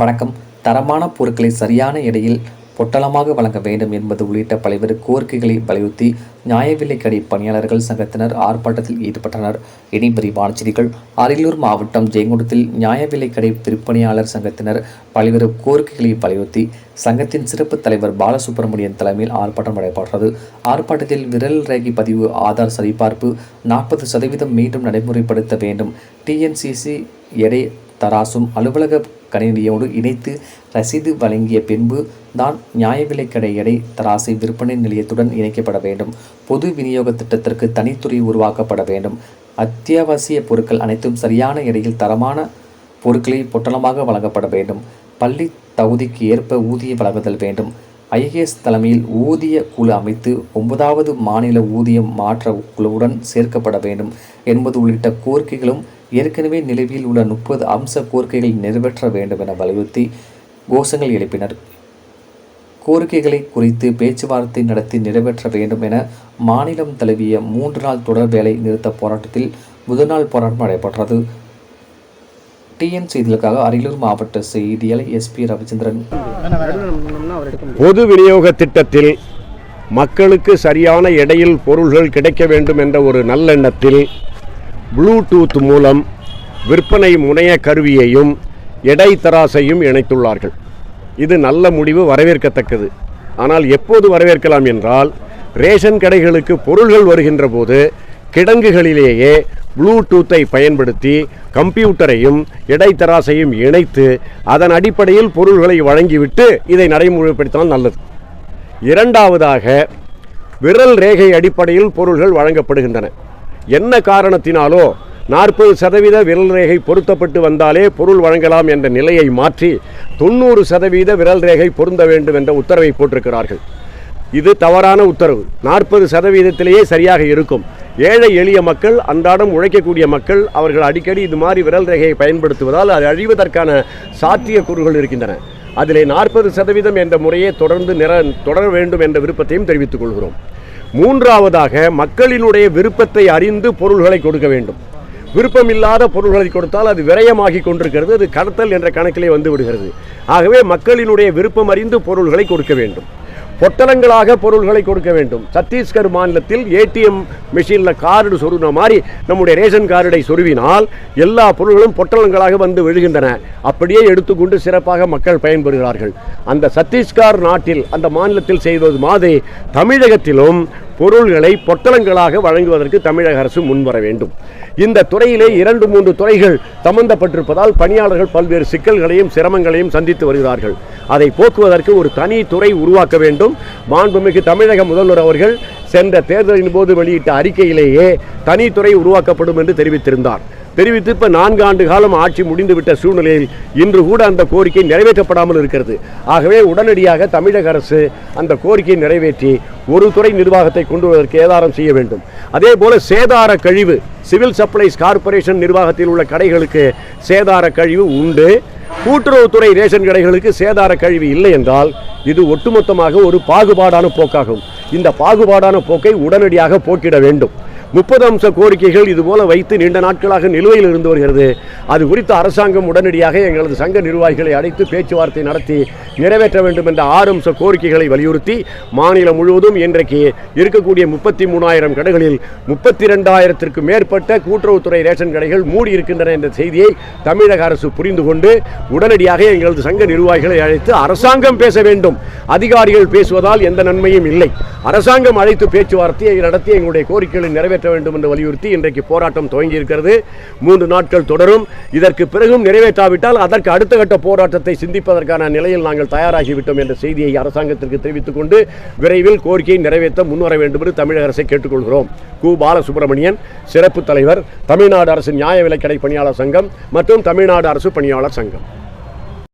வணக்கம். தரமான பொருட்களை சரியான எடையில் பொட்டலமாக வழங்க வேண்டும் என்பது உள்ளிட்ட பல்வேறு கோரிக்கைகளை வலியுறுத்தி நியாய விலைக்கடை பணியாளர்கள் சங்கத்தினர் ஆர்ப்பாட்டத்தில் ஈடுபட்டனர். இனி விரிவான செய்திகள். அரியலூர் மாவட்டம் ஜெயங்கொண்டத்தில் நியாய விலைக்கடை விற்பனையாளர் சங்கத்தினர் பல்வேறு கோரிக்கைகளை வலியுறுத்தி சங்கத்தின் சிறப்பு தலைவர் பாலசுப்ரமணியன் தலைமையில் ஆர்ப்பாட்டம் நடைபெற்றது. ஆர்ப்பாட்டத்தில் விரல் ரேகை பதிவு ஆதார் சரிபார்ப்பு நாற்பது சதவீதம் மீண்டும் நடைமுறைப்படுத்த வேண்டும். டிஎன்சிசி எடை தராசும் அலுவலக கணினியோடு இணைத்து ரசீது வழங்கிய பின்பு தான் நியாய விலைக்கடை எடை தராசை விற்பனை நிலையத்துடன் இணைக்கப்பட வேண்டும். பொது விநியோக திட்டத்திற்கு தனித்துறை உருவாக்கப்பட வேண்டும். அத்தியாவசிய பொருட்கள் அனைத்தும் சரியான எடையில் தரமான பொருட்களை பொட்டலமாக வழங்கப்பட வேண்டும். பள்ளி தகுதிக்கு ஏற்ப ஊதிய வழங்குதல் வேண்டும். ஐஏஎஸ் தலைமையில் ஊதிய குழு அமைத்து ஒன்பதாவது மாநில ஊதியம் மாற்ற குழுவுடன் சேர்க்கப்பட வேண்டும் என்பது உள்ளிட்ட கோரிக்கைகளும் ஏற்கனவே நிலுவையில் உள்ள முப்பது அம்ச கோரிக்கைகளை நிறைவேற்ற வேண்டும் என வலியுறுத்தி கோஷங்கள் எழுப்பினர். கோரிக்கைகளை குறித்து பேச்சுவார்த்தை நடத்தி நிறைவேற்ற வேண்டும் என மாநிலம் தழுவிய மூன்று நாள் தொடர் வேலை நிறுத்த போராட்டத்தில் முதல் நாள் போராட்டம் நடைபெற்றது. டிஎன் செய்திகளுக்காக அரியலூர் மாவட்ட செய்தியாளர் எஸ்பி ரவிச்சந்திரன். பொது விநியோக திட்டத்தில் மக்களுக்கு சரியான எடையில் பொருள்கள் கிடைக்க வேண்டும் என்ற ஒரு நல்லெண்ணத்தில் ப்ளூடூத் மூலம் விற்பனை முனைய கருவியையும் எடை தராசையும் இணைத்துள்ளார்கள். இது நல்ல முடிவு வரவேற்கத்தக்கது. ஆனால் எப்போது வரவேற்கலாம் என்றால் ரேஷன் கடைகளுக்கு பொருள்கள் வருகின்ற போது கிடங்குகளிலேயே ப்ளூடூத்தை பயன்படுத்தி கம்ப்யூட்டரையும் இடைத்தராசையும் இணைத்து அதன் அடிப்படையில் பொருள்களை வழங்கிவிட்டு இதை நடைமுறைப்படுத்தினால் நல்லது. இரண்டாவதாக விரல் ரேகை அடிப்படையில் பொருள்கள் வழங்கப்படுகின்றன. என்ன காரணத்தினாலோ நாற்பது சதவீத விரல் ரேகை பொருத்தப்பட்டு வந்தாலே பொருள் வழங்கலாம் என்ற நிலையை மாற்றி தொண்ணூறு சதவீத விரல் ரேகை பொருந்த வேண்டும் என்ற உத்தரவை போட்டிருக்கிறார்கள். இது தவறான உத்தரவு. நாற்பது சதவீதத்திலேயே சரியாக இருக்கும். ஏழை எளிய மக்கள் அன்றாடம் உழைக்கக்கூடிய மக்கள் அவர்கள் அடிக்கடி இது மாதிரி விரல் ரேகையை பயன்படுத்துவதால் அது அழிவதற்கான சாத்தியக்கூறுகள் இருக்கின்றன. அதிலே நாற்பது சதவீதம் என்ற முறையை தொடர்ந்து நிற தொடர வேண்டும் என்ற விருப்பத்தையும் தெரிவித்துக் கொள்கிறோம். மூன்றாவதாக மக்களினுடைய விருப்பத்தை அறிந்து பொருள்களை கொடுக்க வேண்டும். விருப்பமில்லாத பொருள்களை கொடுத்தால் அது விரயமாகி கொண்டிருக்கிறது அது கடத்தல் என்ற கணக்கிலே வந்து விடுகிறது. ஆகவே மக்களினுடைய விருப்பம் அறிந்து பொருள்களை கொடுக்க வேண்டும். பொட்டலங்களாக பொருள்களை கொடுக்க வேண்டும். சத்தீஸ்கர் மாநிலத்தில் ஏடிஎம் மிஷினில் கார்டு சொருகின மாதிரி நம்முடைய ரேஷன் கார்டை சொருவினால் எல்லா பொருள்களும் பொட்டலங்களாக வந்து விழுகின்றன. அப்படியே எடுத்துக்கொண்டு சிறப்பாக மக்கள் பயன்பெறுகிறார்கள். அந்த சத்தீஸ்கர் நாட்டில் அந்த மாநிலத்தில் செய்வது மாதிரி தமிழகத்திலும் பொருள்களை பொட்டலங்களாக வழங்குவதற்கு தமிழக அரசு முன்வர வேண்டும். இந்த துறையிலே இரண்டு மூன்று துறைகள் சம்பந்தப்பட்டிருப்பதால் பணியாளர்கள் பல்வேறு சிக்கல்களையும் சிரமங்களையும் சந்தித்து வருகிறார்கள். அதை போக்குவதற்கு ஒரு தனி துறை உருவாக்க வேண்டும். மாண்புமிகு தமிழக முதல்வர் அவர்கள் சென்ற தேர்தலின் போது வெளியிட்ட அறிக்கையிலேயே தனித்துறை உருவாக்கப்படும் என்று தெரிவித்திருந்தார். தெரிவித்து இப்போ நான்கு ஆண்டு காலம் ஆட்சி முடிந்துவிட்ட சூழ்நிலையில் இன்று கூட அந்த கோரிக்கை நிறைவேற்றப்படாமல் இருக்கிறது. ஆகவே உடனடியாக தமிழக அரசு அந்த கோரிக்கையை நிறைவேற்றி ஒரு துறை நிர்வாகத்தை கொண்டு வருவதற்கு ஏதாரம் செய்ய வேண்டும். அதே போல சேதார கழிவு சிவில் சப்ளைஸ் கார்ப்பரேஷன் நிர்வாகத்தில் உள்ள கடைகளுக்கு சேதார கழிவு உண்டு. கூட்டுறவுத்துறை ரேஷன் கடைகளுக்கு சேதார கழிவு இல்லை என்றால் இது ஒட்டுமொத்தமாக ஒரு பாகுபாடான போக்காகும். இந்த பாகுபாடான போக்கை உடனடியாக போக்கிட வேண்டும். முப்பது அம்ச கோரிக்கைகள் இதுபோல வைத்து நீண்ட நாட்களாக நிலுவையில் இருந்து வருகிறது. அது குறித்து அரசாங்கம் உடனடியாக எங்களது சங்க நிர்வாகிகளை அழைத்து பேச்சுவார்த்தை நடத்தி நிறைவேற்ற வேண்டும் என்ற ஆறு அம்ச கோரிக்கைகளை வலியுறுத்தி மாநிலம் முழுவதும் இன்றைக்கு இருக்கக்கூடிய முப்பத்தி மூணாயிரம் கடைகளில் முப்பத்தி ரெண்டாயிரத்திற்கு மேற்பட்ட கூட்டுறவுத்துறை ரேஷன் கடைகள் மூடி இருக்கின்றன என்ற செய்தியை தமிழக அரசு புரிந்து கொண்டு உடனடியாக எங்களது சங்க நிர்வாகிகளை அழைத்து அரசாங்கம் பேச வேண்டும். அதிகாரிகள் பேசுவதால் எந்த நன்மையும் இல்லை. அரசாங்கம் அழைத்து பேச்சுவார்த்தையை நடத்தி எங்களுடைய கோரிக்கைகளை நிறைவேற்ற வேண்டும் என்று வலியுறுத்தி இன்றைக்கு போராட்டம் துவங்கி இருக்கிறது மூன்று நாட்கள் தொடரும். இதற்கு பிறகும் நிறைவேற்றாவிட்டால் அதற்கு அடுத்த கட்ட போராட்டத்தை சிந்திப்பதற்கான நிலையில் நாங்கள் தயாராகிவிட்டோம் என்ற செய்தியை அரசாங்கத்திற்கு தெரிவித்துக் கொண்டு விரைவில் கோரிக்கையை நிறைவேற்ற முன்வர வேண்டும் என்று தமிழக அரசை கேட்டுக்கொள்கிறோம். கு. பாலசுப்ரமணியன் சிறப்பு தலைவர் தமிழ்நாடு அரசு நியாய விலைக்கடை பணியாளர் சங்கம் மற்றும் தமிழ்நாடு அரசு பணியாளர் சங்கம்.